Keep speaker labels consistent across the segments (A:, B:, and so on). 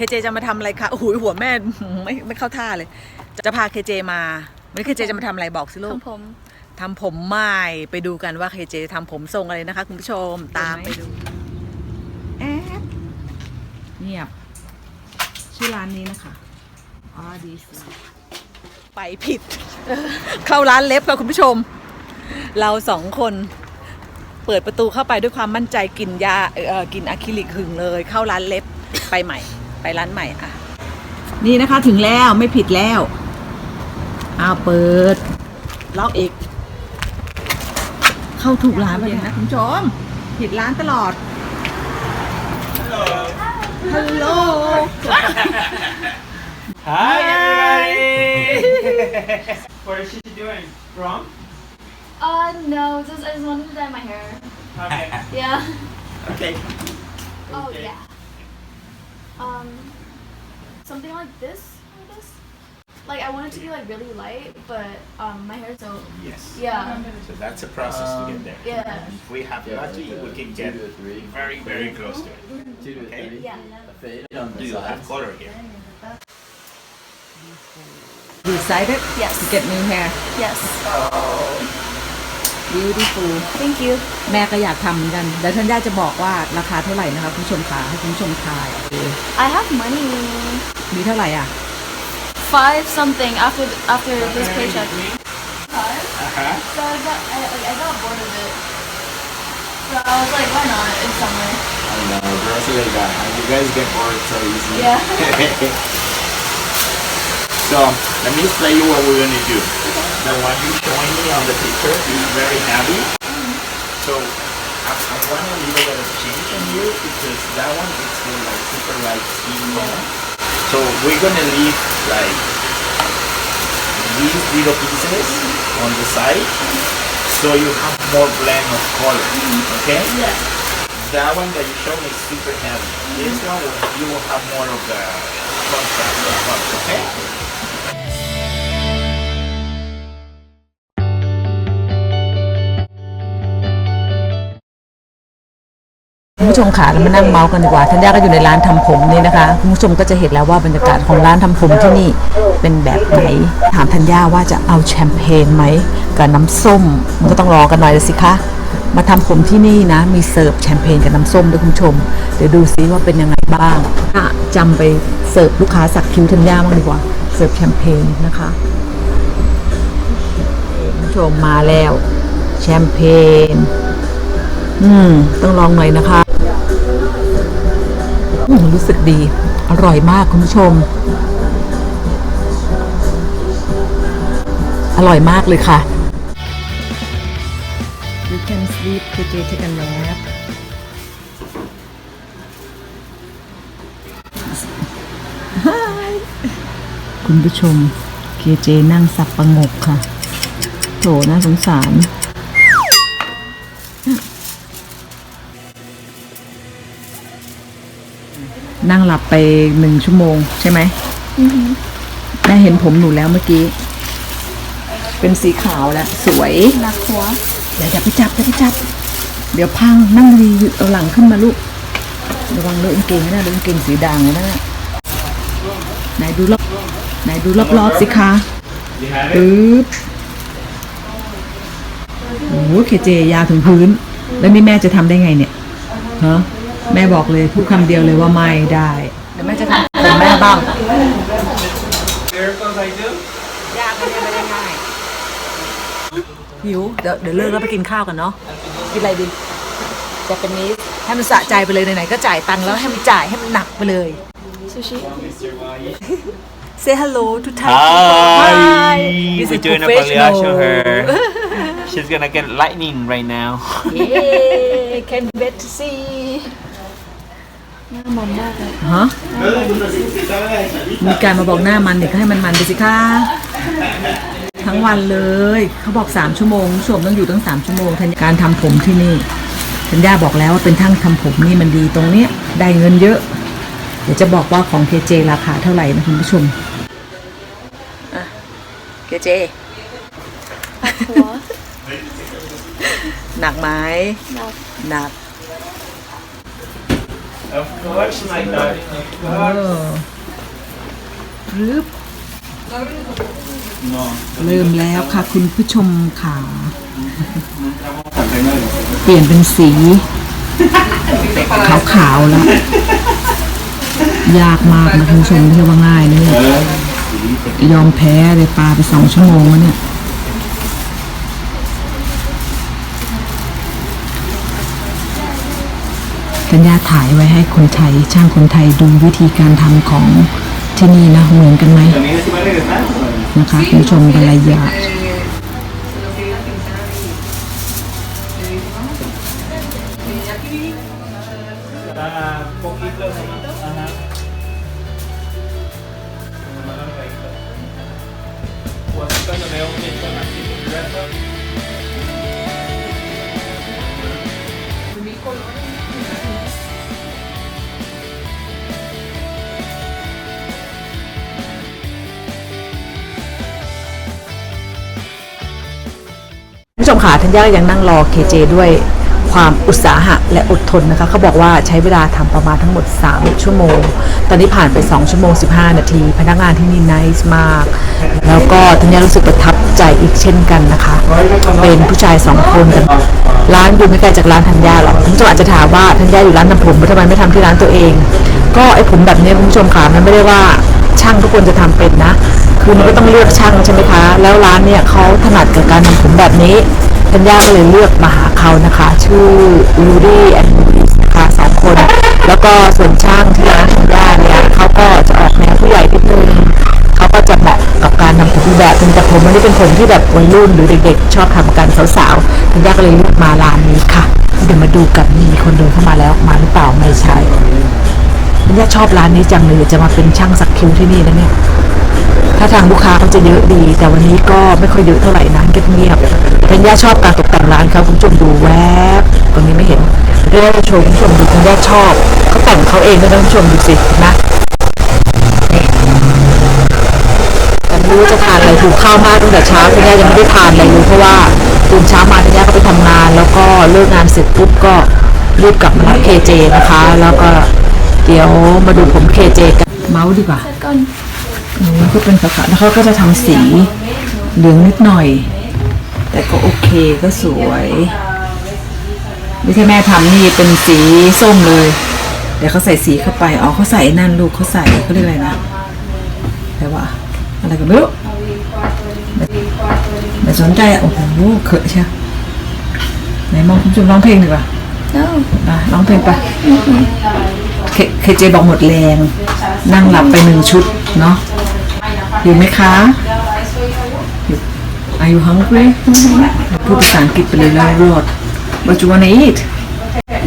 A: เคเจจะมาทำอะไรคะโอ้โหหัวแม่ไม่ไม่เข้าท่าเลย จะพาเคเจมาวันนี้เคเจจะมาทำอะไรบอกสิลูก
B: ทำผม
A: ทำผมใหม่ไปดูกันว่าเคเจทำผมทรงอะไรนะคะ คุณผู้ชมตามไปดูแอดเงียบ ชื่อร้านนี้นะคะอ๋อดีไปผิด เข้าร้านเล็บค่ะคุณผู้ชม เราสองคนเปิดประตูเข้าไปด้วยความมั่นใจกินยาเอ่อกินอะคริลิกหึงเลย เข้าร้านเล็บไปใหม่ ไปร้านใหม่อะ นี่นะคะถึงแล้วไม่ผิดแล้วอ้าวเปิดล็อกอีก เข้าถูกร้านไปเลยนะคุณผู้ชมผิดร้านตลอดฮัลโหล
C: Hi, everybody! what is she doing? Prom?
B: Uh, no, just I just wanted to dye my hair.
C: Okay.
B: Yeah.
C: okay.
B: Oh
C: Okay.
B: yeah. Um, something like this, like this. Like I want it to be like really light, but um, my hair so
D: Yes.
B: yeah,
D: So that's a process to get there.
B: yeah,
D: If we have lucky, we can get
E: two to three.
D: very, very close to it.
E: Two to
D: Okay.
E: three.
B: yeah.
E: A fade on
D: Do you have
E: sides.
D: color here?
A: You excited
B: Yes.
A: to get new hair
B: Yes.
A: Beautiful
B: Thank you.
A: แม่ก็อยากทำเหมือนกันเดี๋ยวท่านย่าจะบอกว่าราคาเท่าไหร่นะคะคุณผู้ชมขาให้คุณผู้ชมทายเออ
B: I have money.
A: มีเท่าไหร่อะ
B: Five something after after this paycheck. Five.
D: Uh-huh.
B: So I got I, like, I got bored of it. So I was like, why not? It's summer.
D: I know, girls like that. huh? You guys get bored so easy.
B: Yeah.
D: so, let me explain you what we're gonna do. The one you're showing me on the picture is very heavy. So, I, I want a little bit of change on you because that one is still like super like skin. So, we're gonna leave like these little pieces on the side so you have more blend of color. Okay?
B: Yeah.
D: That one that you show me is super heavy. This one you will have more of the contrast of color, okay?
A: ผู้ชมค่ะเรามานั่งเมาส์กันดีกว่าท่านย่าก็อยู่ในร้านทำผมนี่นะคะคุณผู้ชมก็จะเห็นแล้วว่าบรรยากาศของร้านทำผมที่นี่เป็นแบบไหนถามธัญญาว่าจะเอาแชมเปญไหมกับน้ำส้มมันก็ต้องรอกันหน่อยสิคะมาทำผมที่นี่นะ มีเสิร์ฟแชมเปญกับน้ำส้มด้วยคุณผู้ชม เดี๋ยวดูซิว่าเป็นยังไงบ้างอะจำไปเสิร์ฟลูกค้าสักคิวธัญญาบ้างดีกว่า เสิร์ฟแชมเปญนะคะคุณผู้ชมมาแล้วแชมเปญอืม ต้องลองหน่อยนะคะ รู้สึกดี อร่อยมากคุณผู้ชม อร่อยมากเลยค่ะ You can sleep KJ take a nap คุณผู้ชม KJ นั่งสับประงกค่ะโถน่าสงสาร นั่งหลับไปหนึ่งชั่วโมงใช่ไหมแม่เห็นผมหนูแล้วเมื่อกี้ เป็นสีขาวแล้ว สวย
B: นักหัว
A: เดี๋ยวอย่าไปจับอย่าไปจับ เดี๋ยวพังนั่งดีๆเอาหลังขึ้นมาลูก ระวังเลอะกางเกงนะเลอะกางเกงสีด่างเลยนะเนี่ยไหนดูรอบไหนดูรอบๆสิคะปึ๊บโอ้โหเคเจยาวถึงพื้น แล้วนี่แม่จะทำได้ไงเนี่ยฮะ แม่บอกเลยพูดคำเดียวเลยว่าไม่ได้เดี๋ยวแม่จะทำผมแม่บ้าง
C: Miracles I do?
A: ยากไม่ได้ไม่ได้ง่ายหิวเดี๋ยวเดี๋ยวเลิกแล้วไปกินข้าวกันเนาะกินอะไรดีจะเป็นนี้ให้มันสะใจไปเลยไหนๆก็จ่ายตังค์แล้วให้มันจ่ายให้มันหนักไปเลย
B: Sushi.
C: Mr. Wai.
A: Say hello to Thai
C: Hi!
A: This
C: We're
A: is
C: doing a
A: professional.
C: paleo show her. She's gonna get lightning right now.
A: Yay can wait to see
B: หน้ามันมากเลย
A: ฮะมีการมาบอกหน้ามันเด็กก็ให้มันมันไปสิคะทั้งวันเลยเขาบอก 3 ชั่วโมงคุณผู้ชมต้องอยู่ตั้ง 3 ชั่วโมงทันการทำผมที่นี่ธัญญาบอกแล้วว่าเป็นทั้งทำผมนี่มันดีตรงเนี้ยได้เงินเยอะ เดี๋ยวจะบอกว่าของเคเจราคาเท่าไหร่นะคุณผู้ชมเคเจ
B: หัว
A: หนักไหม
B: นัก
A: หนัก
C: Of course, my darling. Of
A: เอ
C: course.
A: อรึบ
C: No.
A: เริ่มแล้วค่ะ คุณผู้ชมค่ะ เปลี่ยนเป็นสี ขาวๆแล้ว ยากมากนะคุณผู้ชมไม่ใช่ว่าง่ายนะเนี่ย ยอมแพ้เลยปลาไปสองชั่วโมงแล้วเนี่ย กัญญาถ่ายไว้ให้คนไทย ช่างคนไทยดูวิธีการทำของที่นี่นะเหมือนกันไหมนะคะคุณผู้ชมกันระย ชมค่ะทัญญายังนั่งรอเคเจด้วยความอุตสาหะและอดทนนะคะเขาบอกว่าใช้เวลาทำประมาณทั้งหมด 3 ชั่วโมง ตอนนี้ผ่านไป 2 ชั่วโมง 15 นาที พนักงานที่นี่นิสมาก แล้วก็ทัญญารู้สึกประทับใจอีกเช่นกันนะคะ เป็นผู้ชายสองคนแต่ร้านอยู่ไม่ไกลจากร้านธัญญาหรอกคุณผู้ชมอาจจะถามว่าธัญญาอยู่ร้านทำผมทำไมไม่ทำที่ร้านตัวเอง ก็ไอ้ผมแบบนี้คุณผู้ชมค่ะมันไม่ได้ว่า ช่างทุกคนจะทำเป็นนะ คือมันก็ต้องเลือกช่างใช่ไหมคะ แล้วร้านเนี่ยเขาถนัดกับการทำผมแบบนี้ธัญญาก็เลยเลือกมาหาเขานะคะ ชื่อลูดี้แอนด์ลูอิสนะคะสองคน แล้วก็ส่วนช่างที่ร้านธัญญาเนี่ยเขาก็จะออกแนวผู้ใหญ่นิดนึงเขาก็จะเหมาะกับการทำผมแบบหนึงแต่ผมอันนี้เป็นผมที่แบบวัยรุ่นหรือเด็กๆ ชอบทำกันสาวๆคุณย่าก็เลยเลือกมาร้านนี้ค่ะเดี๋ยวมาดูกันมีคนเดินเข้ามาแล้วมาหรือเปล่าไม่ใช่ คุณย่าชอบร้านนี้จังเลยจะมาเป็นช่างสักคิ้วที่นี่นะเนี่ยถ้าทางลูกค้าเขาจะเยอะดี แต่วันนี้ก็ไม่ค่อยเยอะเท่าไหร่นะเงียบๆคุณย่าชอบการตกแต่งร้านครับคุณผู้ชมดูแวบตรงนี้ไม่เห็นเดี๋ยวเราโชว์คุณผู้ชมดูคุณย่าชอบเขาแต่งเขาเองด้วยนะคุณผู้ชมดูสินไหมแต่ไม่รู้จะทานอะไรถูกข้าวมากตั้งแต่เช้าคุณย่ายังไม่ได้ทานอะไรเลยเพราะว่าตื่นเช้ามาคุณย่าก็ไปทำงาน แล้วก็เลิกงานเสร็จปุ๊บก็รีบกลับมารับเคเจนะคะ แล้วก็ เดี๋ยวมาดูผมเคเจกันเมาส์ดีกว่าอันนี้ก็เป็นขาวๆแล้วเขาก็จะทำสีเหลืองนิดหน่อย แต่ก็โอเคก็สวยไม่ใช่แม่ทำนี่เป็นสีส้มเลย เดี๋ยวเขาใส่สีเข้าไป อ๋อเขาใส่นั่นลูกเขาใส่เขาเรียกอะไรนะแต่ว่าอะไรก็ไม่รู้ไม่ไม่สนใจอะโอ้โหเขอะใช่ไหนมองคุณผู้ชมร้องเพลงดีกว่า
B: No.
A: อะร้องเพลงไป เคเคเจบอกหมดแรง นั่งหลับไปหนึ่งชุดเนาะอยู่ไหมคะอยู่ Are you hungry พูดภาษาอังกฤษไปเลยแล้วรอด What you wanna eat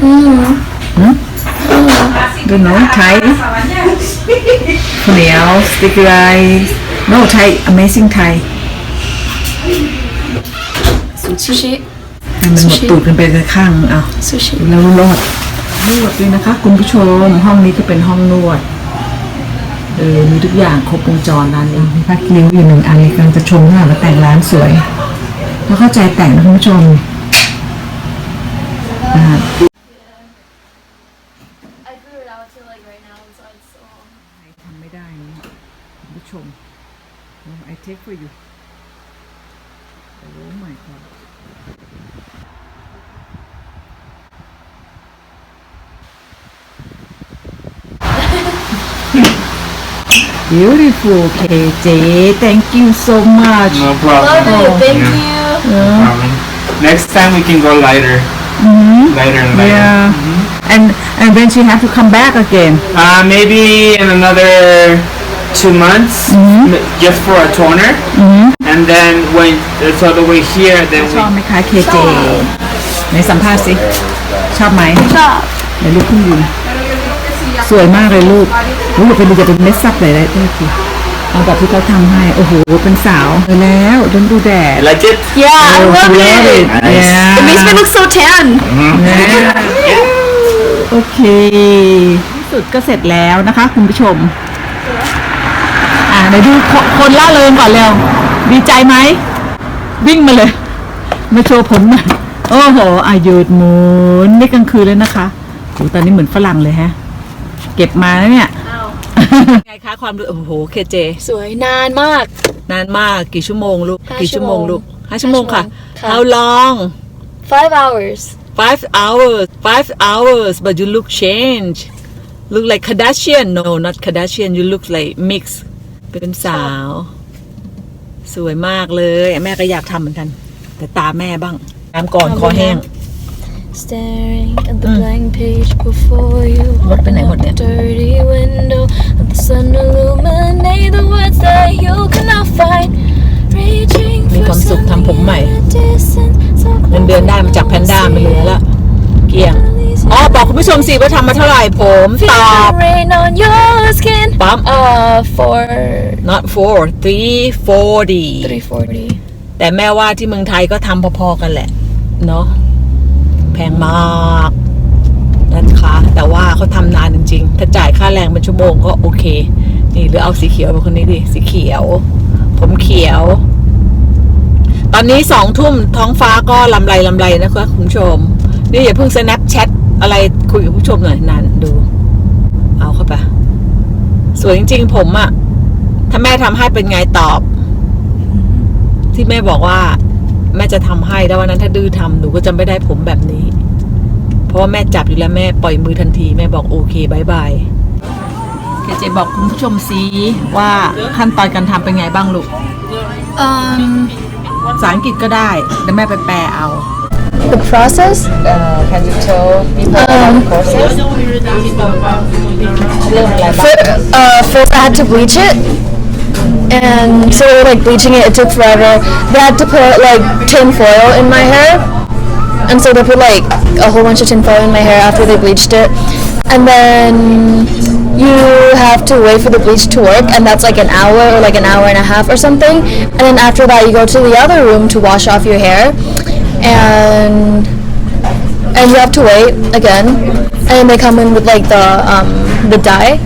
A: หืม Don't know Thai ข้าวเหนียว sticky rice no Thai amazing Thai
B: Sushi.
A: ให้มันหมดตูดกันไปเลยข้างเอา
B: Sushi.
A: แล้วรอด นวดด้วยนะคะ คุณผู้ชมห้องนี้ก็เป็นห้องนวดเออมีทุกอย่างครบวงจรร้านนี้มีพักนิ้วอยู่หนึ่งอันกำลังจะชมว่าแล้วแต่งร้านสวยถ้าเข้าใจแต่งนะคุณผู้ชมอ่า
B: I grew it out to like right now, so it's so long.
A: ทำไม่ได้นี่คุณผู้ชม I take for you Beautiful KJ thank you so much
C: No problem.
B: Love it. Thank
C: Yeah.
B: you.
C: No problem. Next time we can go lighter. Lighter and lighter.
A: yeah and and then she have to come back again
C: Uh, maybe in another two months, m- just for a toner. And then when it's all the way here, then
A: ชอบ
C: we
A: ไหมคะ KJ ไหนสัมภาษณ์สิ ชอบไหม
B: Stop.
A: ไหนลูกขึ้นยืน สวยมากเลยลูกลูกอย่าไปดูอย่าเป็นเม็ดซับเลยได้ได้ทีเอาแบบที่เขาทำให้ โอ้โห เป็นสาวไปแล้วดนดูแดด
C: like it.
B: Yeah, I love
A: love
B: it.
A: it
C: Nice.
A: yeah
B: It makes me look so tan.
A: โอเคที่สุดก็เสร็จแล้วนะคะ คุณผู้ชม อ่าไหนดูคคนล่าเริงก่อนเร็ว ดีใจไหม วิ่งมาเลย มาโชว์ผมหน่อยโอ้โหอายุดหมุนนี่กลางคืนเลยนะคะโหตอนนี้เหมือนฝรั่งเลยฮะ เก็บมาแล้วเนี่ย ไงคะความรู้โอ้โหเคเจ
B: สวยนานมาก
A: นานมากกี่ชั่วโมงลูก
B: ห้า
A: กี่ชั่วโมง
B: ชั่วโมง
A: ลูกห้าชั่วโมงค่ะ
B: ค่ะ
A: How long
B: five hours
A: five hours five hours but you look change look like Kardashian no not Kardashian you look like mix เป็นสาว สวยมากเลย แม่ก็อยากทำเหมือนกัน แต่ตาแม่บ้างน้ำก่อนคอแห้ง
B: Staring at the blank page before you.
A: หมดไปไหนหมดเนี่ย
B: Dirty window. Let the sun illuminate the words that you cannot find. Reaching
A: มี
B: for
A: ความสุขทำผมใหม่
B: something distant, so
A: เงินเดือนได้มาจากแพนด้าไม่เหลือละเกลี้ยง อ๋อ บอกคุณผู้ชมสิว่าทำมาเท่าไหร่ผมตอบ
B: Feel the rain on your skin.
A: ปั๊ม
B: Uh, for
A: not four three forty
B: 340.
A: แต่แม่ว่าที่เมืองไทยก็ทำพอๆกันแหละ เนาะแพงมากนะคะแต่ว่า เขาทำนานจริงๆ ถ้าจ่ายค่าแรงเป็นชั่วโมงก็โอเค นี่หรือเอาสีเขียวเป็นคนนี้ดิ สีเขียว ผมเขียว ตอนนี้สองทุ่มท้องฟ้าก็ลำไรลำไรนะคะคุณผู้ชม นี่อย่าเพิ่ง snapchat อะไรคุยกับผู้ชมหน่อยนานดู เอาเข้าไปสวยจริงๆ ผมอะถ้าแม่ทำให้เป็นไงตอบ ที่แม่บอกว่า แม่จะทำให้แล้ววันนั้นถ้าดื้อทำหนูก็จะไม่ได้ผมแบบนี้ ราะว่าแม่จับอยู่แล้วแม่ปล่อยมือทันทีแม่บอกโอเคบายบายเคเจบอกคุณผู้ชมซีว่าขั้นตอนการทำเป็นไงบ้างลูก
B: Um,
A: ภาษาอังกฤษก็ได้เดี๋ยวแม่ไปแปลเอา
B: the process.
A: Can you tell people
B: about the
A: process เรื่องอะไรบ้าง
B: Fir- uh, first I had to bleach it. And so like bleaching it, it took forever. They had to put like tin foil in my hair. And so they put like a whole bunch of tin foil in my hair after they bleached it. And then you have to wait for the bleach to work and that's like an hour or like an hour and a half or something. And then after that you go to the other room to wash off your hair. And and you have to wait again. And they come in with like the um, the dye,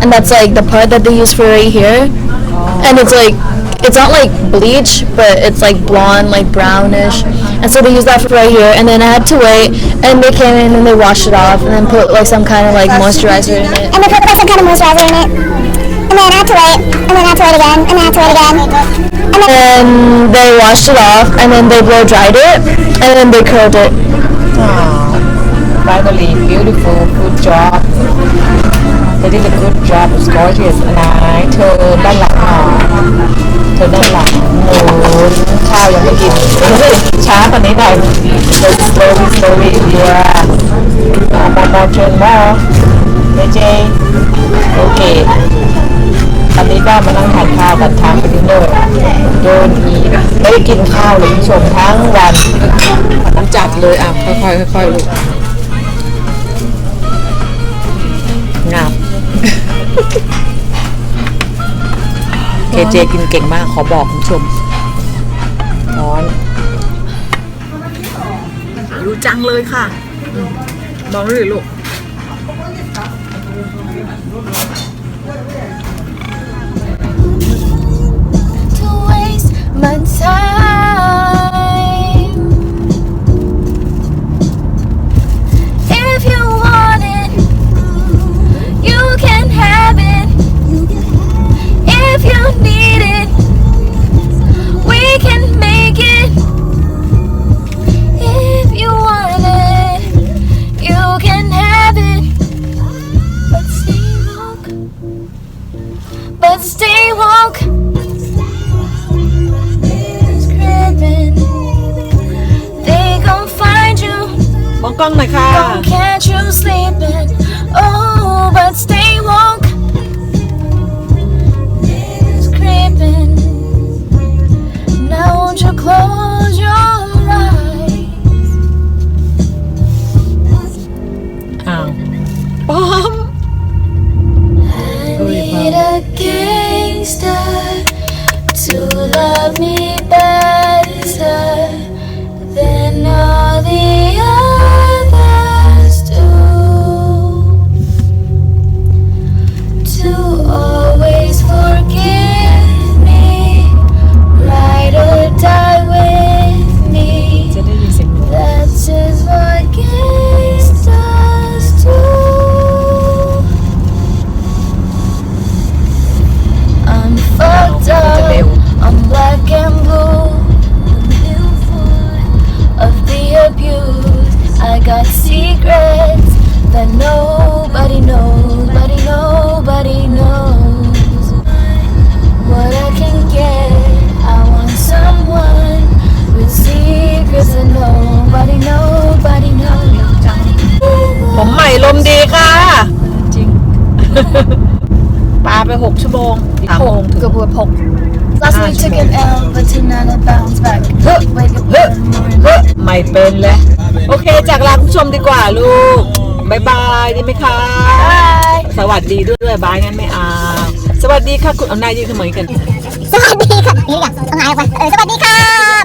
B: and that's like the part that they use for right here. And it's like it's not like bleach, but it's like blonde, like brownish and so they used that for right here. And then I had to wait, and they came in and they washed it off, and then put like some kind of like moisturizer in it.
E: And they put like some kind of moisturizer in it. And then I had to wait, and then I had to wait again, and then I had to wait again. And then
B: and they washed it off, and then they blow dried it, and then they curled it.
A: Aww, finally, beautiful, good job. They did a good job, it's gorgeous, and I told นเธอด้านหลังหน่อยเธอด้านหลังหนูข้าวยังไม่กินช้ากว่านี้หน่อย Let's slowly slowly yeah มามาเชิญมาเจเจโอเคตอนนี้ก็มานั่งทานข้าวกันทางไปดินเนอร์โดนอีไม่ได้กินข้าวเลยผู้ชมทั้งวันจัดเลยอะค่อยๆค่อยๆลูก เจกินเก่งมากขอบอกคุณผู้ชมร้อนอยู่จังเลยค่ะอืมองเลยลูก
B: to waste my time. If you want it, you can have it. If you need it, we can make it. If you want it, you can have it. But stay woke. But stay woke. It's cribbing. They gon' find you.
A: มองกล้องหน่อยค่ะ โมงถึง
B: เกือบหก Last week took an L, but tonight I bounced back. Wake up
A: เฮ้ย
B: in the morning.
A: เฮ้ยไม่เป็นเลยโอเค จากลาคุณผู้ชมดีกว่าลูกบายบายดีไหมคะสวัสดีด้วยบายงั้นไม่เอาสวัสดีค่ะคุณเอานายยืนเสมอกัน
E: สวัสดีค่ะนี่อย่างต้องหายออกไปเออสวัสดีค่ะ